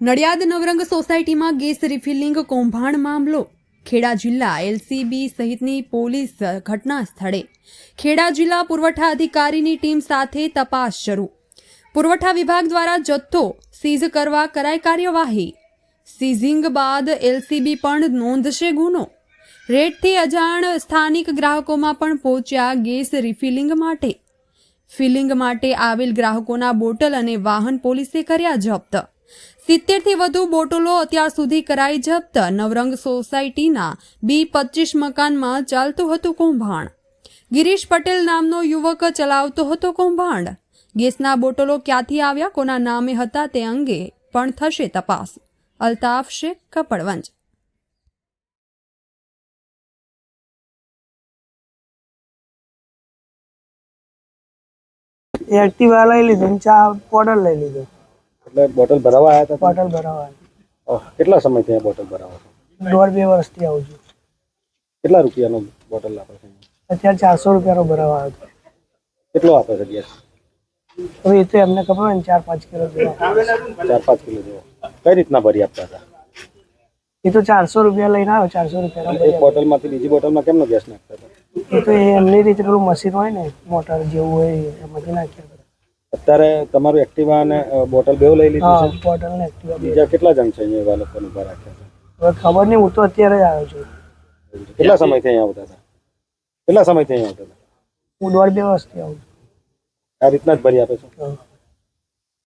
નડિયાદ નવરંગ સોસાયટીમાં gas refilling કૌભાંડ મામલો. ખેડા જિલ્લા એલસીબી સહિતની પોલીસ ઘટના સ્થળે. ખેડા જિલ્લા પુરવઠા અધિકારીની ટીમ સાથે તપાસ શરૂ. પુરવઠા વિભાગ દ્વારા જથ્થો સીઝ કરવા કરાય કાર્યવાહી. સીઝિંગ બાદ એલસીબી પણ નોંધશે ગુનો. રેટથી અજાણ સ્થાનિક ગ્રાહકોમાં પણ પહોંચ્યા ગેસ રિફિલિંગ માટે. ફિલિંગ માટે આવેલ ગ્રાહકોના બોટલ અને વાહન પોલીસે કર્યા જપ્ત. સિત્તેરથી વધુ બોટલો અત્યાર સુધી કરાઈ જપ્ત. નવરંગ સોસાયટીના બી પચીસ મકાનમાં ચાલતું હતું કૌભાંડ. ગિરીશ પટેલ નામનો યુવક ચલાવતો હતો કૌભાંડ. ગેસના બોટલો ક્યાંથી આવ્યા, કોના નામે હતા તે અંગે પણ થશે તપાસ. અલ્તાફ શેખ, કપડવંજ. એક્ટિવા લઈ લીધું ચા બોટલ લઈ લીધું. એટલે બોટલ ભરાવા આવ્યા હતા બોટલ ભરાવા કેટલા સમય થયા બોટલ ભરાવા દોઢ બે વર્ષથી આવું છું. કેટલા રૂપિયાનો બોટલ આપે છે? અત્યારે ચારસો રૂપિયાનો ભરાવા આવ્યો હતો કેટલો આપે છે ગેસ? હવે એ તો એમને ખબર હોય ને ચાર પાંચ કિલો જેવો. ચાર પાંચ કિલો જેવો. કઈ રીતના ભરી આપતા હતા? એ તો ચારસો રૂપિયા લઈને આવ્યો ચારસો રૂપિયા એક બોટલમાંથી બીજી બોટલમાં કેમનો ગેસ નાખતા હતા? એ તો એ એમની રીતે પેલું મશીન હોય ને મોટર જેવું હોય એમાંથી નાખ્યા. અત્યારે તમારું એક્ટિવા અને બોટલ બેવ લઈ લીધી છે? બોટલ ને એક્ટિવા બીજા કેટલા જણ છે અહીંયા એવા લોકોને ઊભા રાખ્યા હવે ખબર નહીં હું તો અત્યારે જ આવ્યો છું. છે કેટલા સમયથી અહીંયા આવતા હતા? કેટલા સમયથી અહીંયા આવતા હતા? હું દોઢ બે વર્ષથી આવું છું. આ રીતના જ ભરી આપે છે.